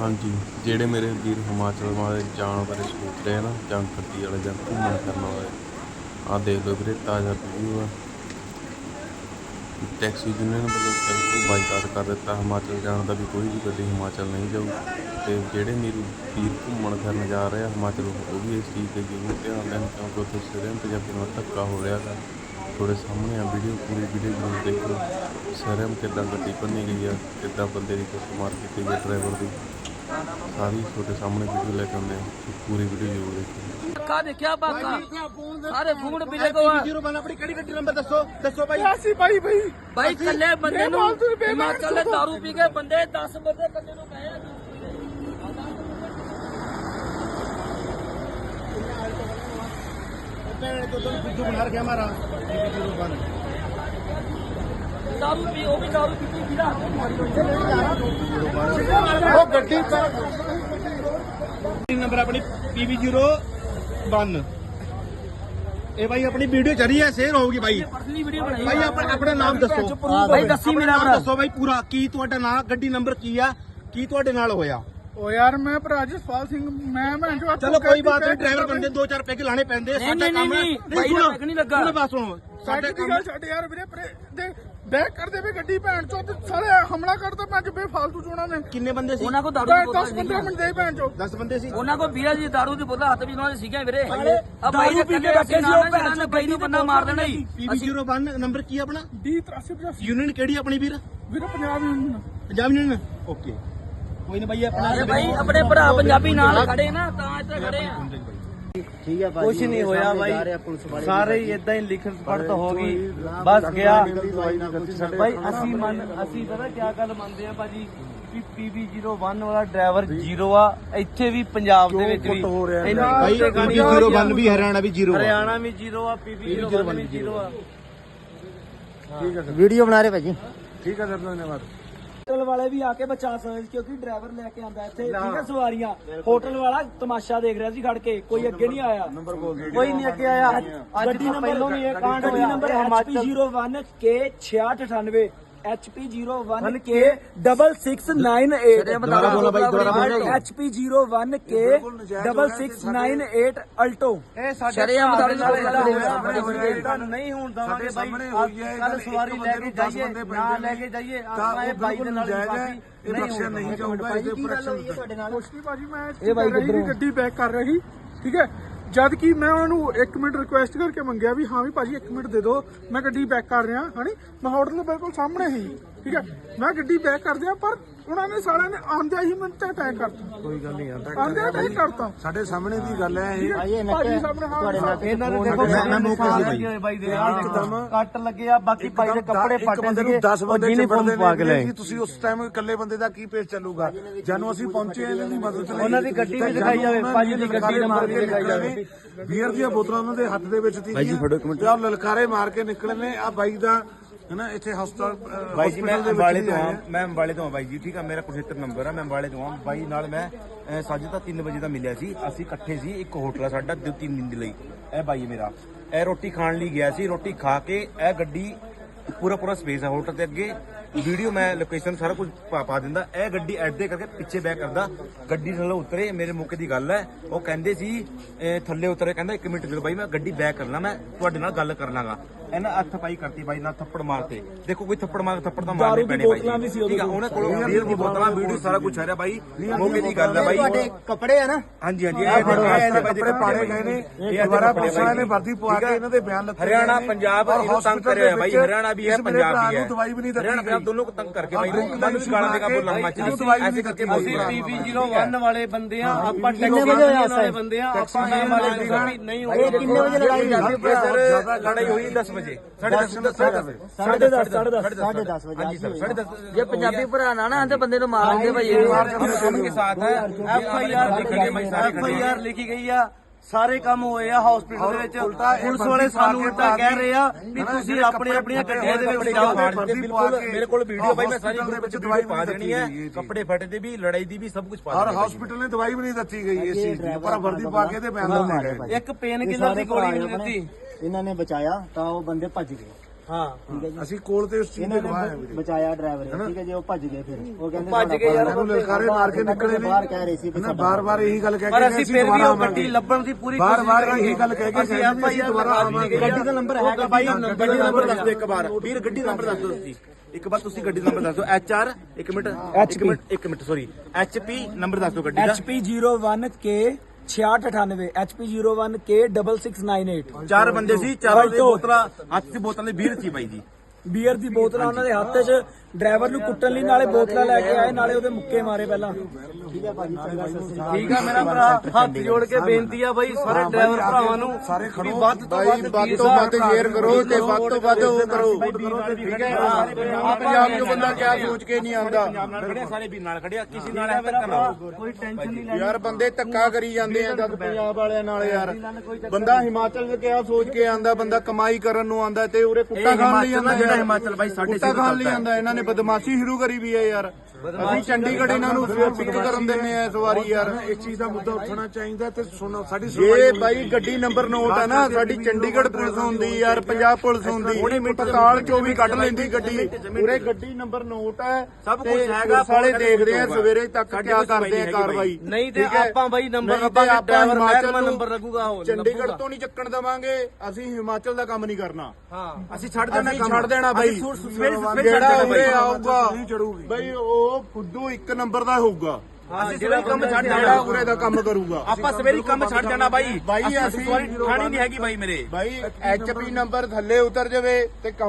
ਹਾਂਜੀ। ਜਿਹੜੇ ਮੇਰੇ ਵੀਰ ਹਿਮਾਚਲ ਵਾਲੇ ਜਾਣ ਬਾਰੇ ਸੋਚ ਰਹੇ ਆ ਨਾ, ਜਾਂ ਗੱਡੀ ਵਾਲੇ ਜਾਂ ਘੁੰਮਣ ਫਿਰਨ ਵਾਲੇ, ਆਹ ਦੇਖ ਲਓ ਵੀਰੇ, ਤਾਜ਼ਾ ਵੀਡੀਓ ਆ। ਟੈਕਸੀ ਯੂਨੀਅਨ ਵੱਲੋਂ ਬਿਲਕੁਲ ਬਾਈਕਾਟ ਕਰ ਦਿੱਤਾ, ਹਿਮਾਚਲ ਜਾਣ ਦਾ ਵੀ ਕੋਈ ਵੀ ਗੱਡੀ ਹਿਮਾਚਲ ਨਹੀਂ ਜਾਊ। ਤੇ ਜਿਹੜੇ ਮੇਰੇ ਵੀਰ ਘੁੰਮਣ ਫਿਰਨ ਜਾ ਰਹੇ ਆ ਹਿਮਾਚਲ, ਉਹ ਵੀ ਇਸ ਚੀਜ਼ ਤੇ ਜ਼ਰੂਰ ਧਿਆਨ ਦੇਣ, ਕਿਉਂਕਿ ਉੱਥੇ ਸਿਰੇ ਪੰਜਾਬੀ ਨਾਲ ਧੱਕਾ ਹੋ ਰਿਹਾ ਹੈ ਤੁਹਾਡੇ ਸਾਹਮਣੇ ਆ ਵੀਡੀਓ ਪੂਰੀ ਵੀਡੀਓ ਜ਼ਰੂਰ ਦੇਖੋ। ਸਰਮ ਕਿੱਦਾਂ ਗੱਡੀ ਭੰਨੀ ਗਈ ਆ ਕਿੱਦਾਂ ਬੰਦੇ ਦੀ ਕੁੱਟਮਾਰ ਕੀਤੀ ਗਈ ਡਰਾਈਵਰ ਦੀ। ਸਾਰੀ ਤੁਹਾਡੇ ਸਾਹਮਣੇ ਵੀਡੀਓ ਲੈ ਕੇ ਆਉਂਦੇ ਆ ਪੂਰੀ ਵੀਡੀਓ ਜ਼ਰੂਰ ਦੇਖੋ। ਧੱਕਾ ਦੇਖਿਆ ਬਾਕਾ ਸਾਰੇ ਫੋਨ ਬਿਲੇ ਕੋ ਜੀਰੋ ਬਨ ਆਪਣੀ ਕਿਹੜੀ ਗੱਡੀ ਨੰਬਰ ਦੱਸੋ? ਦੱਸੋ ਭਾਈ। ਅਸੀਂ ਭਾਈ ਭਾਈ ਭਾਈ ਕੱਲੇ ਬੰਦੇ ਨੂੰ ਹਿਮਾਚਲ ਦੇ ਦਾਰੂ ਪੀ ਕੇ ਬੰਦੇ 10 ਬੰਦੇ ਕੱਲੇ ਨੂੰ ਪਏ ਆ ਭੈਣ ਤੋਂ ਤੁਹਾਨੂੰ ਬੁੱਧੂ ਬਣਾ ਰੱਖਿਆ ਮਾਰਾ? ਜੀਰੋ ਬਨ ਦਾਰੂ ਪੀ ਉਹ ਵੀ ਦਾਰੂ ਪੀਤੀ ਵੀਰਾ ਉਹ ਗੱਡੀ ਨੰਬਰ ਆਪਣੀ PB01 ਇਹ ਭਾਈ ਆਪਣੀ ਵੀਡੀਓ ਚੱਲ ਰਹੀ ਹੈ ਸ਼ੇਅਰ ਹੋਊਗੀ ਭਾਈ ਪਰਸਨਲੀ ਵੀਡੀਓ ਬਣਾਈ ਭਾਈ ਆਪਣਾ ਆਪਣਾ ਨਾਮ ਦੱਸੋ। ਭਾਈ ਦੱਸੀ ਆਪਣਾ ਮੇਰਾ ਨਾਮ ਭਰਾ। ਦੱਸੋ ਭਾਈ ਪੂਰਾ ਕੀ ਤੁਹਾਡਾ ਨਾਮ ਗੱਡੀ ਨੰਬਰ ਕੀ ਆ ਕੀ ਤੁਹਾਡੇ ਨਾਲ ਹੋਇਆ? ਓ ਯਾਰ ਮੈਂ ਭਰਾ ਜਸਪਾਲ ਸਿੰਘ ਮੈਂ ਮੈਂ ਜੋ ਚਲੋ ਕੋਈ ਬਾਤ ਨਹੀਂ ਡਰਾਈਵਰ ਬੰਦੇ ਦੋ ਚਾਰ ਪੈਗ ਲਾਣੇ ਪੈਂਦੇ ਸਾਡਾ ਕੰਮ ਨਹੀਂ, ਭਾਈ ਦਾ ਪੈਗ ਨਹੀਂ ਲੱਗਾ। ਸੁਣੋ ਬਸ ਸੁਣੋ ਸਾਡੇ ਸਾਡਾ ਦੀ ਕੰਮ ਗੱਲ ਛੱਡ ਯਾਰ ਵੀਰੇ ਪਰੇ ਦੇ ਬੈਕ ਕਰਦੇ ਵੇ ਗੱਡੀ ਭੈਣ ਚੋਂ ਤੇ ਸਾਰੇ ਹਮਲਾ ਕਰਦਾ ਮੈਂ ਕਿ ਬੇਫਾਲਤੂ ਚੋਣਾ ਨੇ। ਕਿੰਨੇ ਬੰਦੇ ਸੀ? ਉਹਨਾਂ ਕੋ ਦਾਰੂ ਦੀ 10 ਬੋਤਲ 15 ਮਿੰਟ ਦੇ ਭੈਣ ਚੋ 10 ਬੰਦੇ ਸੀ? ਉਹਨਾਂ ਕੋ ਵੀਰਾ ਜੀ ਦਾਰੂ ਦੀ ਬੋਤਲ ਹੱਥ ਵੀ ਉਹਨਾਂ ਦੇ ਸੀਗੇ ਵੀਰੇ। ਆ ਦਾਰੂ ਦੇ ਕੱਲੇ ਬੈਠੇ ਸੀ, ਉਹ ਭੈਣ ਨੇ ਬਾਈ ਨੂੰ ਬੰਦਾ ਮਾਰ ਦੇਣਾ ਹੀ। PB01 ਨੰਬਰ ਕੀ ਆਪਣਾ? ਡੀ 83 ਯੂਨੀਅਨ ਕਿਹੜੀ ਆਪਣੀ ਵੀਰ? ਵੀਰੇ Punjab union Punjab union okay. ਕੋਈ ਨਾ ਭਾਈ ਆਪਣਾ ਅਰੇ ਭਾਈ ਆਪਣੇ ਭਰਾ ਪੰਜਾਬੀ ਨਾਲ ਖੜੇ ਨਾ ਤਾਂ ਇੱਥੇ ਖੜੇ ਆ। ਕੁਛ ਨਹੀਂ ਹੋਇਆ ਬਾਈ। ਸਾਰੇ ਹੀ ਇਦਾਂ ਹੀ ਲਿਖਣ ਪੜਤ ਹੋ ਗਈ ਬਸ ਗਿਆ। ਬਾਈ ਅਸੀਂ ਮੰਨ ਅਸੀਂ ਪਤਾ ਕੀ ਗੱਲ ਮੰਨਦੇ ਆ ਭਾਜੀ? ਕਿ PB01 ਵਾਲਾ ਡਰਾਈਵਰ ਜ਼ੀਰੋ ਆ ਇੱਥੇ ਵੀ ਪੰਜਾਬ ਦੇ ਵਿੱਚ ਵੀ। ਇੰਨੀ ਭਾਈ ਕੁੱਤੇ ਖਾਣੀ ਹੋਈ ਆ। PB01 ਵੀ ਹਰਿਆਣਾ ਵੀ ਜ਼ੀਰੋ ਹਰਿਆਣਾ ਵੀ ਜ਼ੀਰੋ ਆ PB01 ਵੀ ਜ਼ੀਰੋ ਆ। ਵੀਡੀਓ ਬਣਾ ਰਹੇ ਭਾਜੀ। ਠੀਕ ਹੈ ਸਰ ਧੰਨਵਾਦ। ਹੋਟਲ ਵਾਲੇ ਵੀ ਆ ਕੇ ਬਚਾ ਸਕਦੇ ਸੀ ਕਿਉਂਕਿ ਡਰਾਈਵਰ ਲੈ ਕੇ ਆਂਦਾ ਇੱਥੇ ਠੀਕ ਹੈ ਸਵਾਰੀਆਂ। ਹੋਟਲ ਵਾਲਾ ਤਮਾਸ਼ਾ ਦੇਖ ਰਿਹਾ ਸੀ ਖੜ ਕੇ ਕੋਈ ਅੱਗੇ ਨਹੀਂ ਆਇਆ। ਨੰਬਰ ਬੋਲ ਕੋਈ ਨਹੀਂ ਅੱਗੇ ਆਇਆ। ਗੱਡੀ ਨੰਬਰ ਪਹਿਲੋਂ ਵੀ ਇਹ ਕਾਂਡ ਹੋਇਆ। Number HP01 K 6698 HP01 K 6698 ਦੁਬਾਰਾ ਬੋਲੋ ਬਾਈ, ਦੁਬਾਰਾ ਬੋਲੋ। HP01 K 6698 ਅਲਟੋ ਇਹ ਸਾਡੇ ਸ਼ਰੇਆਮ ਦਾਰੂ ਦੀ ਸਾਡੇ ਬੋਤਲ ਨਾਲ ਸਾਡੇ ਹੋਇਆ ਹੈ। ਤੁਹਾਨੂੰ ਨਹੀਂ ਹੋਣ ਦਵਾਂਗੇ ਬਾਈ। ਕੱਲ ਸਵਾਰੀ ਲੈ ਕੇ ਜਾਈਏ ਨਾ। ਲੈ ਕੇ ਜਾਈਏ ਆਪਾਂ ਇਹ ਬਾਈ ਦੇ ਨਾਲ ਬਾਕੀ ਇਹ ਬਖਸ਼ਿਆ ਨਹੀਂ ਜਾਊਗਾ ਇਹਦੇ ਉੱਪਰ ਐਕਸ਼ਨ ਨਹੀਂ ਭਾਜੀ ਮੈਂ ਇਹ ਬਾਈ ਕਿੱਧਰੋਂ? ਗੱਡੀ ਬੈਕ ਕਰ ਰਹੀ ਠੀਕ ਹੈ? ਜਦ ਕਿ ਮੈਂ ਨੂੰ 1 ਮਿੰਟ ਰਿਕੁਐਸਟ ਕਰਕੇ ਮੰਗਿਆ ਵੀ ਹਾਂ ਵੀ ਭਾਜੀ 1 ਮਿੰਟ ਦੇ ਦਿਓ, ਮੈਂ ਗੱਡੀ ਬੈਕ ਕਰ ਰਿਹਾ, ਹਣੀ? ਮੈਂ ਹੋਟਲ ਦੇ ਬਿਲਕੁਲ ਸਾਹਮਣੇ ਹੀ, ਠੀਕ ਹੈ? ਮੈਂ ਗੱਡੀ ਬੈਕ ਕਰ ਦਿਆਂ ਪਰ ਉਹਨਾਂ ਨੇ ਸਾਰਿਆਂ ਨੇ ਆਂਦਿਆਂ ਹੀ ਮੈਨੂੰ ਤੇ ਅਟੈਕ ਕਰਤਾ। ਕੋਈ ਗੱਲ ਨਹੀਂ ਆਂਦਾ ਆਂਦਿਆਂ ਅਟੈਕ ਕਰਤਾ। ਸਾਡੇ ਸਾਹਮਣੇ ਦੀ ਗੱਲ ਹੈ ਇਹ। ਭਾਈ ਇਹ ਭਾਜੀ ਸਾਹਮਣੇ ਹਾਂ ਤੁਹਾਡੇ ਨਾਲ ਇਹਨਾਂ ਦੇ ਦੇਖੋ ਮੈਂ- ਮੈਂ ਮੌਕੇ ਤੇ ਹੋਏ ਬਾਈ। ਦੇ ਦੇਖੋ, ਕੱਟ ਲੱਗੇ ਆ ਬਾਕੀ ਭਾਈ ਦੇ ਕੱਪੜੇ ਫਟੇ ਨੂੰ ਸੀਗੇ 10 ਉਹ ਬੰਦੇ ਯੂਨੀਫਾਰਮ ਪਾ ਕੇ ਲੈ ਤੁਸੀਂ ਉਸ ਟਾਈਮ ਇਕੱਲੇ ਬੰਦੇ ਦਾ ਕੀ ਪੇਸ਼ ਚੱਲੂਗਾ? ਜਾਨੂੰ ਅਸੀਂ ਪਹੁੰਚੇ ਇਹਨਾਂ ਦੀ ਮਦਦ ਲਈ। ਉਹਨਾਂ ਦੀ ਗੱਡੀ ਵੀ ਦਿਖਾਈ ਜਾਵੇ, ਭਾਜੀ ਦੀ ਗੱਡੀ ਨੰਬਰ ਵੀ ਦਿਖਾਈ ਜਾਵੇ। ਬੀਅਰ ਦੀਆਂ ਬੋਤਲਾਂ ਉਹਨਾਂ ਦੇ ਹੱਥ ਦੇ ਵਿੱਚ ਸੀ ਫੜੋ ਇੱਕ ਮਿੰਟ। ਤੇ ਲਲਕਾਰੇ ਮਾਰ ਕੇ ਨਿਕਲੇ ਨੇ। ਆ ਬਾਈ ਦਾ ਹਨਾ ਇੱਥੇ ਹਸਪਤਾਲ ਬਾਈ ਜੀ ਮੈਂ ਦੇ ਅੰਬਾਲੇ ਤੋਂ ਆ। ਮੈਂ ਅੰਬਾਲੇ ਤੋਂ ਆ ਬਾਈ ਜੀ ਠੀਕ ਆ ਮੇਰਾ ਕੁਸ਼ੇਤਰ ਨੰਬਰ ਆ ਮੈਂ ਅੰਬਾਲੇ ਤੋਂ ਆ ਬਾਈ ਨਾਲ ਮੈਂ ਸਾਜੇ ਤਾਂ 3 ਵਜੇ ਦਾ ਮਿਲਿਆ ਸੀ ਅਸੀਂ ਇਕੱਠੇ ਸੀ ਇੱਕ ਹੋਟਲ ਆ ਸਾਡਾ ਦੋ ਤਿੰਨ ਦਿਨ ਦੇ ਲਈ। ਇਹ ਬਾਈ ਮੇਰਾ ਇਹ ਰੋਟੀ ਖਾਣ ਲਈ ਗਿਆ ਸੀ ਰੋਟੀ ਖਾ ਕੇ ਇਹ ਗੱਡੀ ਪੂਰਾ ਪੂਰਾ ਸਪੇਸ ਆ ਹੋਟਲ ਦੇ ਅੱਗੇ। ਵੀਡੀਓ ਮੈਂ ਲੋਕੇਸ਼ਨ ਸਾਰਾ ਕੁਝ ਪਾ ਦਿੰਦਾ ਇਹ ਗੱਡੀ ਐਡੇ ਕਰਕੇ ਪਿੱਛੇ ਬੈਕ ਕਰਦਾ ਗੱਡੀ ਥੱਲੇ ਉਤਰੇ ਮੇਰੇ ਮੌਕੇ ਦੀ ਗੱਲ ਹੈ ਉਹ ਕਹਿੰਦੇ ਸੀ ਥੱਲੇ ਉਤਰੇ ਕਹਿੰਦਾ 1 ਮਿੰਟ ਦਿਓ ਬਾਈ ਮੈਂ ਗੱਡੀ ਬੈਕ ਕਰਨਾ ਮੈਂ ਤੁਹਾਡੇ ਨਾਲ ਗੱਲ ਕਰ ਲਾਂਗਾ ਇਹਨਾਂ ਹੱਥ ਪਾਈ ਕਰਤੀ ਬਾਈ ਨਾਲ ਥੱਪੜ ਮਾਰਤੇ। ਦੇਖੋ ਕੋਈ ਥੱਪੜ ਮਾਰ ਥੱਪੜ ਤਾਂ ਮਾਰਨੇ ਪੈਣੇ ਬਾਈ। ਠੀਕ ਆ ਉਹਨਾਂ ਕੋਲ ਬੀਅਰ ਦੀ ਬੋਤਲਾਂ ਵੀਡੀਓ ਸਾਰਾ ਕੁਝ ਆ ਰਿਹਾ ਬਾਈ। ਮੌਕੇ ਦੀ ਗੱਲ ਹੈ ਬਾਈ। ਤੁਹਾਡੇ ਕੱਪੜੇ ਆ ਨਾ? ਹਾਂਜੀ ਹਾਂਜੀ ਇਹ ਇਹਨੇ ਕੱਪੜੇ ਪਾੜੇ ਗਏ ਨੇ। ਇਹ ਦੁਬਾਰਾ ਪੁਲਿਸ ਨੇ ਵਰਦੀ ਪਵਾ ਕੇ ਆ? ਇਹਨਾਂ ਦੇ ਬਿਆਨ ਲੱਤੇ ਹਰਿਆਣਾ। ਪੰਜਾਬ ਇਹਨੂੰ ਤੰਗ ਕਰਿਆ ਦੇ ਬਾਈ ਹਰਿਆਣਾ ਵੀ ਹੈ ਪੰਜਾਬ ਵੀ ਹੈ। ਦਵਾਈ ਵੀ ਨਹੀਂ ਦਿੱਤੀ। ਹਰਿਆਣਾ ਪੰਜਾਬ। ਦੋਨੋਂ ਕੋ ਤੰਗ ਕਰਕੇ ਬਾਈ। drink ਨੂੰ ਮੈਨੂੰ ਗਾਲਾਂ ਦੇ ਕਾ ਬੋਲਣ ਮੱਚ ਇਹਨੂੰ ਦਵਾਈ ਨਹੀਂ ਨਹੀਂ ਐਸੇ ਕਰਕੇ ਬੋਲਦਾ PB01 ਵਾਲੇ ਬੰਦੇ ਆ ਆਪਾਂ ਕਿੰਨੇ ਵਜੇ ਹੋਇਆ ਵਾਲੇ ਬੰਦੇ ਆ ਆਪਾਂ ਇਹ ਵਾਲੇ ਬੰਦੇ ਨਹੀਂ ਇਹ ਕਿੰਨੇ ਵਜੇ ਲੜਾਈ ਜਾਂਦੀ ਸਰ ਲੜਾਈ ਹੋਈ 10 ਵਜੇ। 10:30 ਆਈ ਆਰ ਸਾਰੇ ਲਿਖੀ ਗਈ ਆ। ਸਾਰੇ ਕੰਮ ਹੋਏ ਆ ਹਸਪੀਟਲ ਦੇ ਵਿੱਚ। ਪੁਲਿਸ ਵਾਲੇ ਸਾਨੂੰ ਉਲਟਾ ਕਹਿ ਰਹੇ ਆ ਵੀ ਤੁਸੀਂ ਆਪਣੇ ਆਪਣੀਆਂ ਗੱਡੀਆਂ ਦੇ ਵਿੱਚ ਜਾਓ। ਬਿਲਕੁਲ ਮੇਰੇ ਕੋਲ ਵੀਡੀਓ ਬਾਈ ਮੈਂ ਸਾਰੀ ਗਰੁੱਪ ਵਿੱਚ ਦਵਾਈ ਪਾ ਦੇਣੀ ਹੈ। ਕੱਪੜੇ ਫਟੇ ਦੇ ਵੀ ਲੜਾਈ ਦੀ ਵੀ ਸਭ ਕੁਝ ਪਾ ਦੇਣੀ ਹੈ। ਹਰ ਹਸਪੀਟਲ ਨੇ ਦਵਾਈ ਵੀ ਨਹੀਂ ਦਿੱਤੀ ਗਈ ਇਸ ਚੀਜ਼ ਦੀ। ਪਰ ਵਰਦੀ ਪਾ ਕੇ ਤੇ ਬੈਨ ਲਾ ਇੱਕ ਪੇਨ ਕਿਲਰ ਦੀ ਗੋਲੀ ਨਹੀਂ ਦਿੱਤੀ। ਇਹਨਾਂ ਨੇ ਬਚਾਇਆ ਤਾਂ ਉਹ ਬੰਦੇ ਭੱਜ ਗਏ। ਹਾਂ। ਅਸੀਂ ਕੋਲ ਤੇ ਉਸ ਚੀਜ਼ ਦੇ ਗਵਾਹ ਹਾਂ ਵੀਰੇ। ਬਚਾਇਆ ਡਰਾਈਵਰ ਨੇ ਠੀਕ ਹੈ ਜੀ ਉਹ ਭੱਜ ਗਏ ਫਿਰ। ਉਹ ਕਹਿੰਦੇ ਭੱਜ ਗਏ ਯਾਰ ਸਾਨੂੰ ਲਲਕਾਰੇ ਮਾਰ ਕੇ ਨਿਕਲੇ ਨੇ। ਬਾਹਰ ਕਹਿ ਰਹੇ ਸੀ ਨਾ ਬਾਰ-ਬਾਰ ਇਹੀ ਗੱਲ ਕਹਿ ਕੇ ਪਰ ਅਸੀਂ ਫਿਰ ਵੀ ਉਹ ਗੱਡੀ ਲੱਭਣ ਦੀ ਪੂਰੀ ਕੋਸ਼ਿਸ਼ ਬਾਰ-ਬਾਰ ਇਹੀ ਗੱਲ ਕਹਿ ਕੇ ਅਸੀਂ ਆਪਾਂ ਅਸੀਂ ਦੁਬਾਰਾ ਆਵਾਂਗੇ। ਗੱਡੀ ਦਾ ਨੰਬਰ ਹੈਗਾ ਬਾਈ। ਗੱਡੀ ਦਾ ਨੰਬਰ ਦੱਸ ਦਿਓ ਇੱਕ ਵਾਰ। ਵੀਰ ਗੱਡੀ ਦਾ ਨੰਬਰ ਦੱਸ ਦਿਓ ਤੁਸੀਂ। ਇੱਕ ਵਾਰ ਤੁਸੀਂ ਗੱਡੀ ਦਾ ਨੰਬਰ ਦੱਸ ਦਿਓ। ਐਚ ਆਰ ਇੱਕ ਮਿੰਟ ਇੱਕ ਮਿੰਟ ਇੱਕ minute sorry H P number ਦੱਸ ਦਿਓ ਗੱਡੀ ਦਾ। HP 01K 6698 HP 01K 6698 ਚਾਰ ਬੰਦੇ ਸੀ ਚਾਰਾਂ ਦੇ ਬੋਤਲਾਂ ਹੱਥ 'ਚ ਬੋਤਲਾਂ ਦੇ ਵੀਰ ਸੀ ਬਾਈ ਜੀ। ਬੀਅਰ ਦੀ ਬੋਤਲਾਂ ਉਹਨਾਂ ਦੇ ਹੱਥ 'ਚ ਡਰਾਈਵਰ ਨੂੰ ਕੁੱਟਣ ਲਈ ਨਾਲੇ ਬੋਤਲਾਂ ਲੈ ਕੇ ਆਏ ਨਾਲੇ ਉਹਦੇ ਮੁੱਕੇ ਮਾਰੇ ਪਹਿਲਾਂ। ਠੀਕ ਆ ਮੇਰਾ ਭਰਾ ਹੱਥ ਜੋੜ ਕੇ ਬੇਨਤੀ ਆ ਬਾਈ ਸਾਰੇ ਡਰਾਈਵਰ ਭਰਾਵਾਂ ਨੂੰ ਸਾਰੇ ਖੜੋ। ਵੱਧ ਤੋਂ ਵੱਧ ਵੱਧ ਤੋਂ ਵੱਧ ਸ਼ੇਅਰ ਕਰੋ ਤੇ ਵੱਧ ਤੋਂ ਵੱਧ ਉਹ ਕਰੋ। ਠੀਕ ਹੈ ਆ ਪੰਜਾਬ ਜੋ ਬੰਦਾ ਕਿਆ ਸੋਚ ਕੇ ਨਹੀਂ ਆਉਂਦਾ? ਨਾਲ ਖੜਿਆ ਸਾਰੇ ਵੀਰ ਨਾਲ ਖੜਿਆ ਕਿਸੇ ਨਾਲ ਹੈ ਧੱਕਾ ਨਾ ਕੋਈ ਟੈਨਸ਼ਨ ਨਹੀਂ ਯਾਰ ਬੰਦੇ ਧੱਕਾ ਕਰੀ ਜਾਂਦੇ ਆ ਜਦ ਪੰਜਾਬ ਵਾਲਿਆਂ ਨਾਲ ਯਾਰ। ਬੰਦਾ ਹਿਮਾਚਲ ਚ ਕਿਆ ਸੋਚ ਕੇ ਆਂਦਾ ਬੰਦਾ ਕਮਾਈ ਕਰਨ ਨੂੰ ਆਂਦਾ ਤੇ ਉਰੇ ਕੁੱਤਾ ਖਾਣ ਲਈ ਆਂਦਾ ਹਿਮਾਚਲ ਬਾਈ ਸਾਡੇ ਕੁੱਤਾ ਖਾਣ ਲਈ ਆਂਦਾ ਇਹਨਾਂ ਨੇ ਬਦਮਾਸ਼ੀ ਸ਼ੁਰੂ ਕਰੀ ਵੀ ਹੈ ਯਾਰ। ਅਸੀਂ ਚੰਡੀਗੜ੍ਹ ਇਹਨਾਂ ਨੂੰ ਪਿਕ ਕਰਨ ਦਿੰਨੇ ਆ ਇਸ ਵਾਰੀ ਯਾਰ। ਇਸ ਚੀਜ਼ ਦਾ ਮੁੱਦਾ ਉੱਠਣਾ ਚਾਹੀਦਾ ਤੇ ਸੁਣੋ ਸਾਡੀ ਇਹ ਬਾਈ ਗੱਡੀ ਨੰਬਰ ਨੋਟ ਹੈ ਨਾ ਸਾਡੀ ਚੰਡੀਗੜ੍ਹ ਪੁਲਿਸ ਹੁੰਦੀ ਯਾਰ ਪੰਜਾਬ ਪੁਲਿਸ ਹੁੰਦੀ। ਪਤਾਲ ਚੋਂ ਵੀ ਕੱਢ ਲੈਂਦੀ ਗੱਡੀ। ਉਰੇ ਗੱਡੀ ਨੰਬਰ ਨੋਟ ਹੈ ਸਭ ਤੇ ਕੁਛ ਹੈਗਾ, ਫੋਨ ਦੇਖਦੇ ਆ ਸਵੇਰੇ ਤੱਕ ਕੋਈ ਕਰਦੇ ਆ ਕਾਰਵਾਈ। ਨਹੀਂ ਤੇ ਹੈ? ਆਪਾਂ ਬਾਈ ਨੰਬਰ ਤੇ ਆਪਾਂ ਡਰਾਈਵਰ ਮਹਿਕਮਾ ਨੂੰ ਨੰਬਰ ਲੱਗੂਗਾ ਉਹ ਚੰਡੀਗੜ੍ਹ ਤੋਂ ਨਹੀਂ ਚੱਕਣ ਦਵਾਂਗੇ। ਅਸੀਂ ਹਿਮਾਚਲ ਦਾ ਕੰਮ ਨਹੀਂ ਕਰਨਾ। ਅਸੀਂ ਛੱਡ ਦੇਣਾ ਕੰਮ। ਛੱਡ ਦੇਣਾ ਬਾਈ। ਅਸੀਂ ਸਵੇਰੇ- ਸਵੇਰੇ ਛੱਡ ਜਿਹੜਾ ਦੇਣਾ ਉਰੇ ਬਾਈ। ਆਊਗਾ ਨਹੀਂ ਚੜੂਗੀ ਬਈ ਉਹ ਫੁੱਦੂ ਇੱਕ ਨੰਬਰ ਦਾ ਹੋਊਗਾ। ਅਸੀਂ ਜਿਹੜਾ ਕੰਮ ਛੱਡ ਜਿਹੜਾ ਜਾਣਾ। ਉਰੇ ਦਾ ਕੰਮ ਕਰੂਗਾ। ਆਪਾਂ ਸਵੇਰੇ ਕੰਮ ਛੱਡ ਜਾਣਾ ਬਾਈ। ਬਾਈ ਅਸੀਂ ਸਵਾਰੀ ਠਾਣੀ ਨਹੀਂ ਹੈਗੀ ਬਾਈ ਮੇਰੇ। ਬਾਈ ਐਚਪੀ ਨੰਬਰ ਥੱਲੇ ਉਤਰ ਜਾਵੇ ਤੇ ਕੰਮ